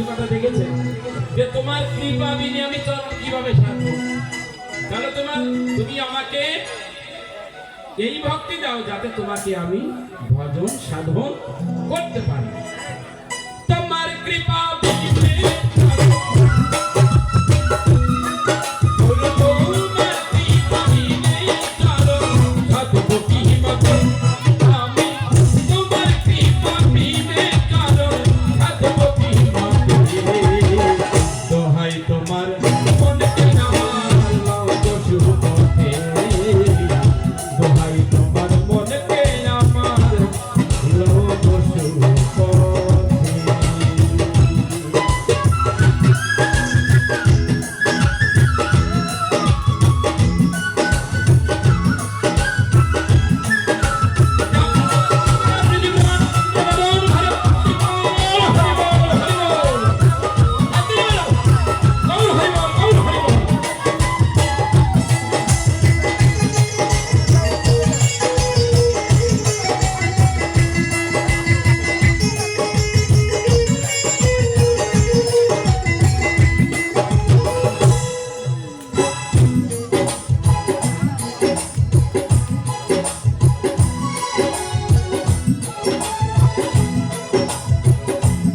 সাধুর দেখেছে? যে তোমার কৃপা বিনে আমি চরণ কীভাবে সাধব? তাহলে তোমার, তুমি আমাকে এই ভক্তি দাও যাতে তোমাকে আমি ভজন সাধন করতে পারি। তোমার কৃপা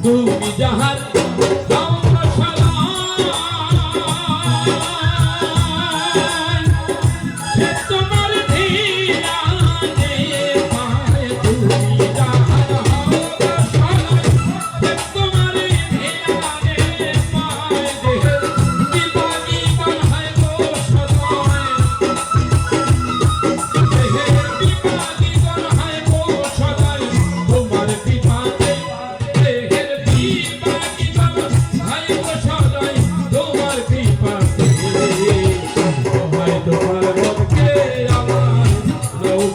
তুমি যাহার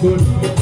good.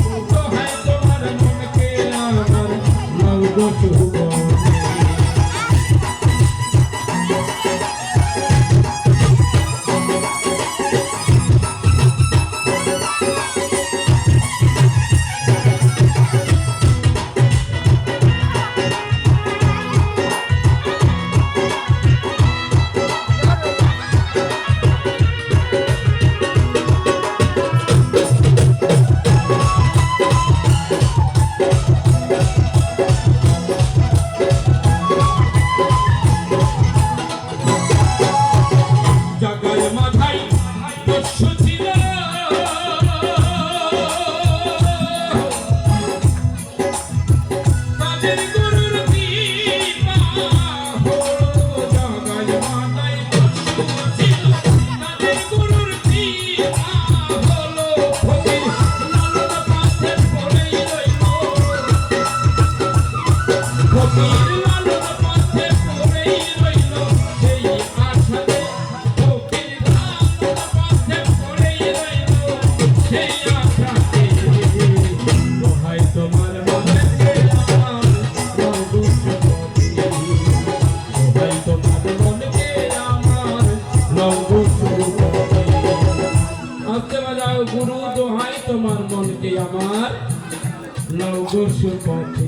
লৌগস্য পথে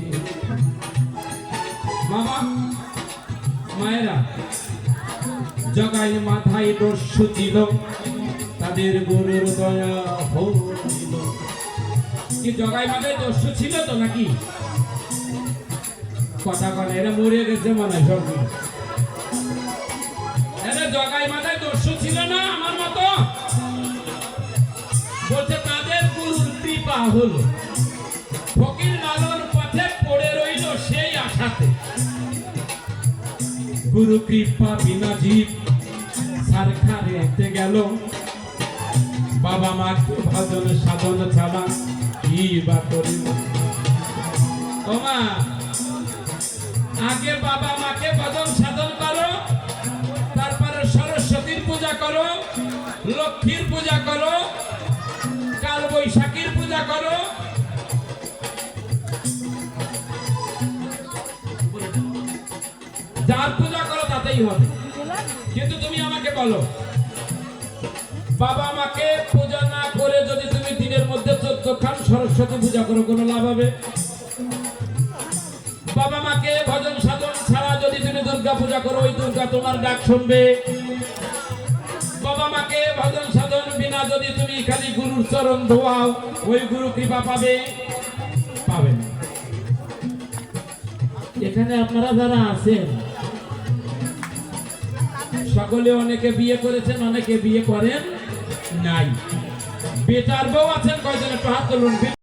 মামা, মায়েরা, জগাই মাথায় দস্যু ছিল, তাদের গরুর দয়া হইল কি জগাই মাথায় দস্যু ছিল তো নাকি? কথা কথা এরা মরে গেছে মনে হয় সব এরা জগাই মাথায় দস্যু ছিল না আমার মতো? বলছে, তাদের গুরুর কৃপা হলো। গুরু কৃপা বিনা জীব সারখা রেতে গেল। বাবা মাকে ভজন সাধন ছাড়া কি বা করিল ও মা আগে বাবা মাকে ভজন সাধন করো, তারপরে সরস্বতীর পূজা করো, লক্ষ্মীর পূজা করো কাল বৈশাখীর পূজা করো করো তাতেই হবে। কিন্তু তুমি আমাকে বলো, বাবা মাকে পূজা না করে যদি তুমি দিনের মধ্যে চোদ্দ খান সরস্বতী পূজা করো কোনো লাভ হবে? বাবা মাকে ভজন সাধন ছাড়া যদি তুমি দুর্গা পূজা করো, ওই দুর্গা তোমার ডাক শুনবে। বাবা মাকে ভজন সাধন বিনা যদি তুমি খালি গুরুর চরণ ধোয়াও, ওই গুরু কৃপা পাবে? পাবে এখানে আপনারা যারা আছেন সকলে অনেকে বিয়ে করেছেন, অনেকে বিয়ে করেন নাই। বেটার বউ আছেন কয়জন? একটু হাত তুলুন।